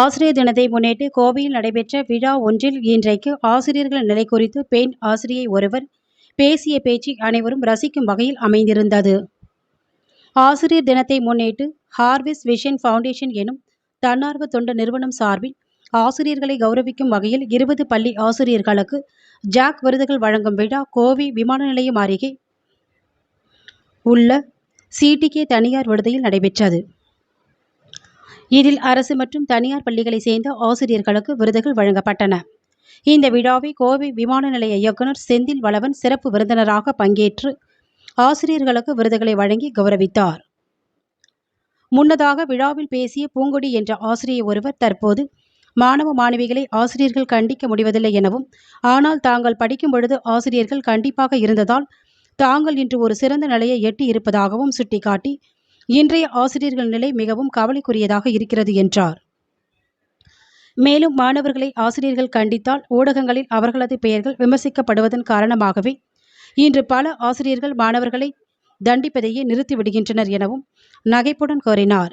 ஆசிரியர் தினத்தை முன்னிட்டு கோவையில் நடைபெற்ற விழா ஒன்றில் இன்றைக்கு ஆசிரியர்கள் நிலை குறித்து பெண் ஆசிரியை ஒருவர் பேசிய பேச்சு அனைவரும் ரசிக்கும் வகையில் அமைந்திருந்தது. ஆசிரியர் தினத்தை முன்னிட்டு ஹார்விஸ் விஷன் ஃபவுண்டேஷன் எனும் தன்னார்வ தொண்டு நிறுவனம் சார்பில் ஆசிரியர்களை கௌரவிக்கும் வகையில் இருபது பள்ளி ஆசிரியர்களுக்கு ஜாக் விருதுகள் வழங்கும் விழா கோவை விமான நிலையம் அருகே உள்ள சிடிகே தனியார் விடுதியில் நடைபெற்றது. இதில் அரசு மற்றும் தனியார் பள்ளிகளைச் சேர்ந்த ஆசிரியர்களுக்கு விருதுகள் வழங்கப்பட்டன. இந்த விழாவை கோவை விமான நிலைய இயக்குனர் செந்தில் வளவன் சிறப்பு விருந்தினராக பங்கேற்று ஆசிரியர்களுக்கு விருதுகளை வழங்கி கௌரவித்தார். முன்னதாக விழாவில் பேசிய பூங்கொடி என்ற ஆசிரியை ஒருவர் தற்போது மாணவ மாணவிகளை ஆசிரியர்கள் கண்டிக்க முடிவதில்லை எனவும் ஆனால் தாங்கள் படிக்கும் பொழுது ஆசிரியர்கள் கண்டிப்பாக இருந்ததால் தாங்கள் இன்று ஒரு சிறந்த நிலையை எட்டி இருப்பதாகவும் சுட்டிக்காட்டி இன்றைய ஆசிரியர்கள் நிலை மிகவும் கவலைக்குரியதாக இருக்கிறது என்றார். மேலும் மாணவர்களை ஆசிரியர்கள் கண்டித்தால் ஊடகங்களில் அவர்களது பெயர்கள் விமர்சிக்கப்படுவதன் காரணமாகவே இன்று பல ஆசிரியர்கள் மாணவர்களை தண்டிப்பதையே நிறுத்திவிடுகின்றனர் எனவும் நகைப்புடன் கோரினார்.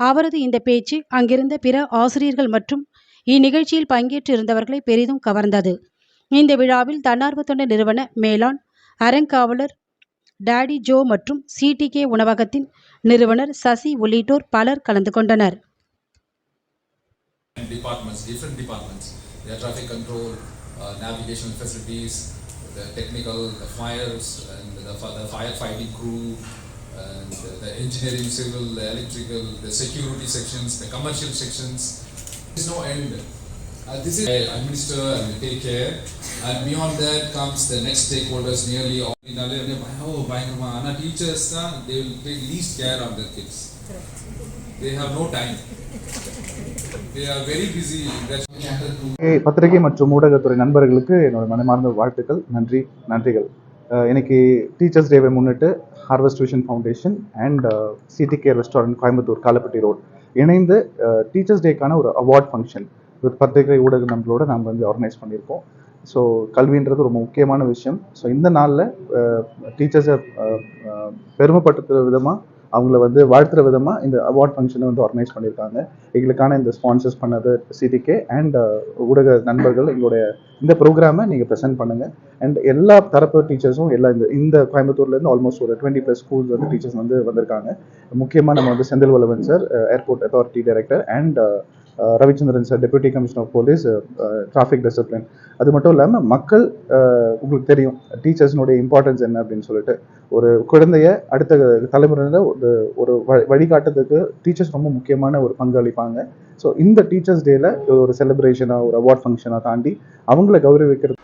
அவரது இந்த பேச்சு அங்கிருந்த பிற ஆசிரியர்கள் மற்றும் இந்நிகழ்ச்சியில் பங்கேற்று இருந்தவர்களை பெரிதும் கவர்ந்தது. இந்த விழாவில் தன்னார்வ தொண்டு நிறுவன மேலாண் அறங்காவலர் டாடி ஜோ மற்றும் சிடிகே உணவகத்தின் நிறுவனர் சசி உள்ளிட்டோர் பலர் கலந்து கொண்டனர் departments, different departments, the traffic control, uh, navigational facilities, the technical, the fires, and the, fi- the firefighting crew, and the engineering, civil, the electrical, the security sections, the commercial sections. There's no end. Uh, this is I administer and take care, and beyond that comes the next stakeholders nearly all. Oh, இதனாலே வந்து teachers, பயங்கரமா ஆனால் teachers தான் they will take least care of their kids. They have no time. They are very busy. That's பத்திரிகை- மற்றும் ஊடகத்துறை நண்பர்களுக்கு என்னோட மனமார்ந்த வாழ்த்துக்கள் நன்றி நன்றிகள் இன்னைக்கு டீச்சர்ஸ் டேவை முன்னிட்டு harvest tuition foundation and CD restaurant Coimbatore Kalapatti road இணைந்து டீச்சர்ஸ் டேக்கான ஒரு அவார்ட் ஃபங்க்ஷன் வித் பத்திரிகை ஊடக நண்பர்களோட நம்ம வந்து ஆர்கனைஸ் பண்ணியிருக்கோம். ஸோ கல்வின்றது ரொம்ப முக்கியமான விஷயம். ஸோ இந்த நாளில் டீச்சர்ஸை பெருமைப்படுத்துகிற விதமாக அவங்கள வந்து வாழ்த்துற விதமாக இந்த அவார்ட் ஃபங்க்ஷனை வந்து ஆர்கனைஸ் பண்ணியிருக்காங்க. எங்களுக்கான இந்த ஸ்பான்சர்ஸ் பண்ணது சிடிகே அண்ட் ஊடக நண்பர்கள் எங்களுடைய இந்த ப்ரோக்ராமை நீங்கள் ப்ரெசென்ட் பண்ணுங்கள் அண்ட் எல்லா தரப்பு டீச்சர்ஸும் எல்லா இந்த இந்த கோயம்புத்தூர்லேருந்து ஆல்மோஸ்ட் ஒரு டுவெண்ட்டி ப்ளஸ் ஸ்கூல்ஸ் வந்து டீச்சர்ஸ் வந்து வந்திருக்காங்க. முக்கியமாக நம்ம வந்து Senthil Vallavan sir airport authority director and Ravichandran sir deputy commissioner of police traffic discipline. அது மட்டும் இல்லாமல் மக்கள் உங்களுக்கு தெரியும் டீச்சர்ஸ்னுடைய இம்பார்ட்டன்ஸ் என்ன அப்படின்னு சொல்லிட்டு ஒரு குழந்தைய அடுத்த தலைமுறையில் ஒரு ஒரு வழிகாட்டுறதுக்கு டீச்சர்ஸ் ரொம்ப முக்கியமான ஒரு பங்கு அளிப்பாங்க. ஸோ இந்த டீச்சர்ஸ் டேல ஒரு செலிப்ரேஷனாக ஒரு அவார்ட் ஃபங்க்ஷனாக தாண்டி அவங்கள கௌரவிக்கிறது